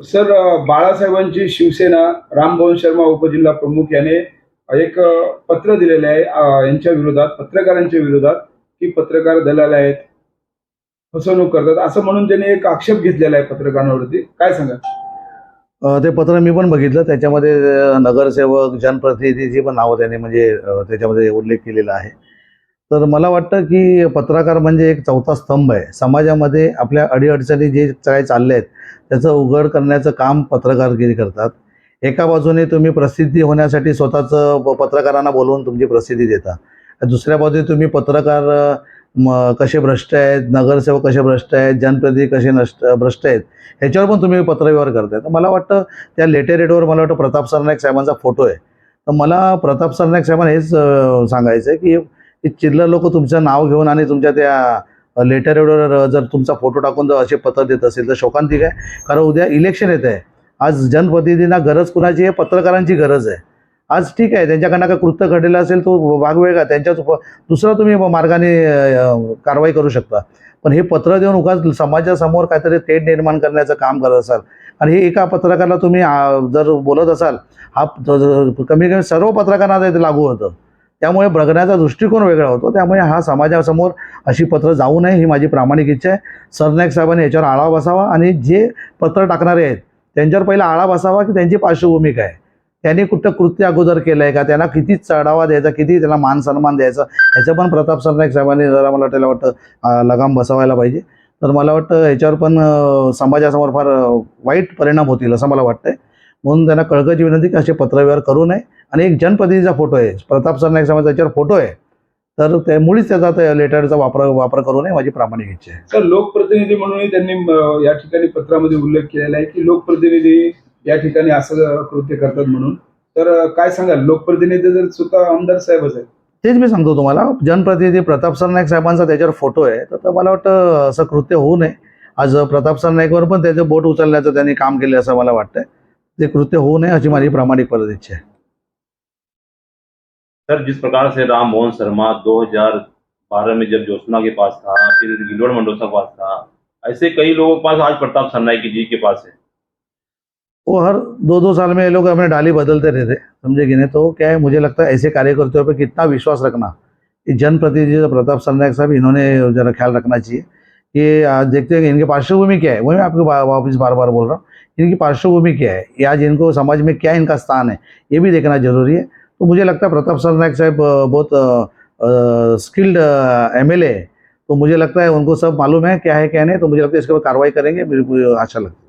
Sir बाळासाहेबांची शिवसेना रामभवन शर्मा उपजिल्हा प्रमुख याने एक पत्र दिलेले आहे यांच्या विरोधात पत्रकारांच्या विरोधात की पत्रकार दलाल आहेत फसवणूक करतात असं म्हणून त्यांनी एक आक्षेप घेतलेला आहे पत्रकारांवरती. काय सांगा ते पत्र मी पण बघितलं त्याच्यामध्ये नगरसेवक जनप्रतिनिधीची पण नावं त्यांनी म्हणजे त्याच्यामध्ये उल्लेख केलेला आहे. तर मला वाटतं की पत्रकार म्हणजे एक चौथा स्तंभ आहे. समाजामध्ये आपल्या अडीअडचणी जे काय चालले आहेत त्याचं उघड करण्याचं काम पत्रकारगिरी करतात. एका बाजूने तुम्ही प्रसिद्धी होण्यासाठी स्वतःचं प- पत्रकारांना बोलवून तुमची प्रसिद्धी देता. दुसऱ्या बाजूने तुम्ही पत्रकार म कसे भ्रष्ट आहेत नगरसेवक कसे भ्रष्ट आहेत जनप्रतिनिधी कसे नष्ट भ्रष्ट आहेत ह्याच्यावर पण तुम्ही पत्रव्यवहार करताय. तर मला वाटतं त्या लेटर रेटवर मला वाटतं प्रताप सरनाईक साहेबांचा फोटो आहे. तर मला प्रताप सरनाईक साहेबांना हेच सांगायचं आहे की की चिल्लर लोक तुमचं नाव घेऊन आणि तुमच्या त्या लेटर एवढं जर तुमचा फोटो टाकून जर असे पत्र देत असेल तर शोकांतिक आहे. कारण उद्या इलेक्शन येत आहे. आज जनप्रतिनिधींना गरज कुणाची आहे? पत्रकारांची गरज आहे. आज ठीक आहे त्यांच्याकडनं काय कृत्य घडलेलं असेल तो भाग वेगळा त्यांच्याच दुसरा तुम्ही मार्गाने कारवाई करू शकता. पण हे पत्र देऊन उगाच समाजासमोर काहीतरी तेढ निर्माण करण्याचं काम करत असाल. आणि हे एका पत्रकाराला तुम्ही जर बोलत असाल हा कमी कमी सर्व पत्रकारांना ते लागू होतं. त्यामुळे बघण्याचा दृष्टिकोन वेगळा होतो. त्यामुळे हा समाजासमोर अशी पत्र जाऊ नये ही माझी प्रामाणिक इच्छा आहे. सरनाईक साहेबांनी याच्यावर आळा बसावा आणि जे पत्र टाकणारे आहेत त्यांच्यावर पहिला आळा बसावा की त्यांची पार्श्वभूमी काय त्यांनी कुठं कृत्य अगोदर केलं आहे का त्यांना किती चढावा द्यायचा किती त्याला मान सन्मान द्यायचा ह्याचं पण प्रताप सरनाईक साहेबांनी जरा मला त्याला वाटतं लगाम बसवायला पाहिजे. तर मला वाटतं ह्याच्यावर पण समाजासमोर फार वाईट परिणाम होतील असं मला वाटतंय. म्हणून त्यांना कळकळची विनंती की असे पत्रव्यवहार करू नये. आणि एक जनप्रतिनिधीचा फोटो आहे. प्रताप सरनाईक साहेबांचा त्याच्यावर फोटो आहे. तर त्या मुळीच त्याचा त्या लेटरचा वापर वापर करू नये माझी प्रामाणिक इच्छा आहे. सर लोकप्रतिनिधी म्हणूनही त्यांनी या ठिकाणी पत्रामध्ये उल्लेख केलेला आहे की लोकप्रतिनिधी या ठिकाणी असं कृत्य करतात म्हणून. तर काय सांगाल? लोकप्रतिनिधी जर स्वतः आमदार साहेबच आहेत. तेच मी सांगतो तुम्हाला. जनप्रतिनिधी प्रताप सरनाईक साहेबांचा त्याच्यावर फोटो आहे. तर तर मला वाटतं असं कृत्य होऊ नये. आज प्रताप सरनाईकवर पण त्याचं बोट उचलण्याचं त्यांनी काम केलं असं मला वाटतंय. ते कृत्य होऊ नये अशी माझी प्रामाणिक परत इच्छा आहे. सर, जिस प्रकार से राम मोहन शर्मा 2012 में जब ज्योत्सना के पास था, फिर गिलोड मंडोसा के पास था, ऐसे कई लोगों के पास आज प्रताप सरनाईक जी के पास है। वो हर दो दो साल में ये लोग अपने डाली बदलते रहते, समझे कि नहीं? तो क्या है, मुझे लगता है ऐसे कार्यकर्ताओं पे कितना विश्वास रखना, कि जनप्रतिनिधि जो प्रताप सरनायक साहब इन्होंने जरा ख्याल रखना चाहिए, कि आज देखते हैं कि इनकी पार्श्वभूमि क्या है। वही मैं आपको वापस बार बार बोल रहा हूँ, इनकी पार्श्वभूमि क्या है? ये आज इनको समाज में क्या इनका स्थान है, ये भी देखना ज़रूरी है। तो मुझे लगता है प्रताप सरनायक साहब अ, बहुत स्किल्ड एम एल ए तो मुझे लगता है उनको सब मालूम है क्या है क्या नहीं तो मुझे लगता है इसके ऊपर कार्रवाई करेंगे। मेरे को आशा है।